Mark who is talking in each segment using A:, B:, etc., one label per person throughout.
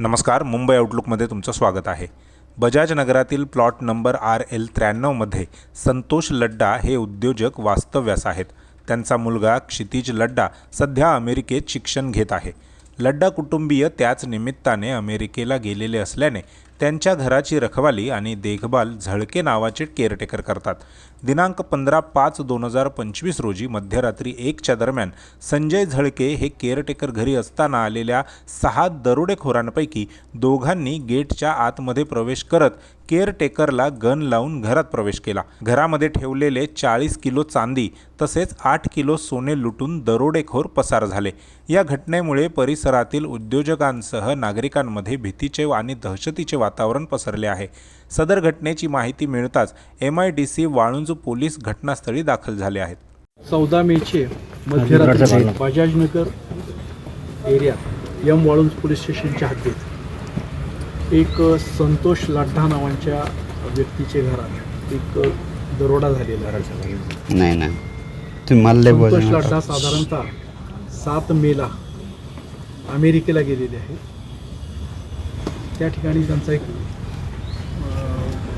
A: नमस्कार मुंबई आउटलुकमध्ये तुमचं स्वागत आहे. बजाज नगरातील प्लॉट नंबर आर एल त्र्याण्णवमध्ये संतोष लड्डा हे उद्योजक वास्तव्यास आहेत. त्यांचा मुलगा क्षितिज लड्डा सध्या अमेरिकेत शिक्षण घेत आहे. लड्डा कुटुंबीय त्याच निमित्ताने अमेरिकेला गेलेले असल्याने त्यांच्या घराची रखवाली आणि देखभाल झळके नावाचे केअरटेकर करतात. दिनांक पंधरा पाच दोन हजार पंचवीस रोजी मध्यरात्री एकच्या दरम्यान संजय झळके हे केअरटेकर घरी असताना आलेल्या सहा दरोडेखोरांपैकी दोघांनी गेटच्या आतमध्ये प्रवेश करत केअरटेकरला गन लावून घरात प्रवेश केला. घरामध्ये ठेवलेले चाळीस किलो चांदी तसेच आठ किलो सोने लुटून दरोडेखोर पसार झाले. या घटनेमुळे परिसरातील उद्योजकांसह नागरिकांमध्ये भीतीचे आणि दहशतीचे वातावरण पसरले आहे. सदर घटनेची माहिती मिळताच M I D C Waluj police घटनास्थळी दाखल झाले आहेत.
B: चौदा मेचे मध्यरात्री बजाजनगर एरिया यम वाळुंज पोलीस स्टेशनच्या हद्दीत एक संतोष लाड्ढा नावाच्या व्यक्तीचे घरात एक दरोडा झालेला
C: नाही नाही. तुम्ही मला लय
B: संतोष लाड्ढा साधारणतः सात मेला अमेरिकेला गेलेले आहे त्या ठिकाणी त्यांचा एक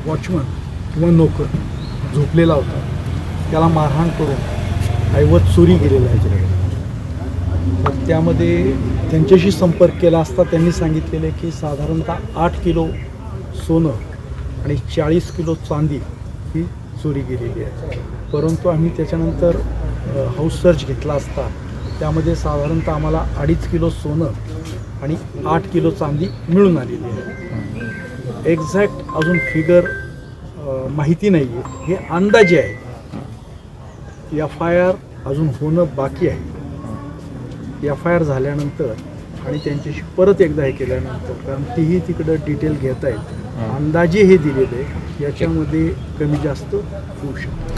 B: वॉचमन किंवा नोकर झोपलेला होता. त्याला मारहाण करून ऐवत चोरी गेलेला आहे. तर त्यामध्ये त्यांच्याशी संपर्क केला असता त्यांनी सांगितलेले की साधारणतः आठ किलो सोनं आणि चाळीस किलो चांदी ही चोरी गेलेली आहे. परंतु आम्ही त्याच्यानंतर हाऊस सर्च घेतला असता. त्यामध्ये साधारणतः आम्हाला अडीच किलो सोनं आणि आठ किलो चांदी मिळून आलेली आहे. एक्झॅक्ट अजून फिगर माहिती नाही आहे हे अंदाजे आहे. एफ आय आर अजून होणं बाकी आहे. एफ आय आर झाल्यानंतर आणि त्यांच्याशी परत एकदा हे केल्यानंतर कारण तीही तिकडं डिटेल घेत आहेत अंदाजे हे दिलेले आहे. याच्यामध्ये कमी जास्त होऊ शकतं.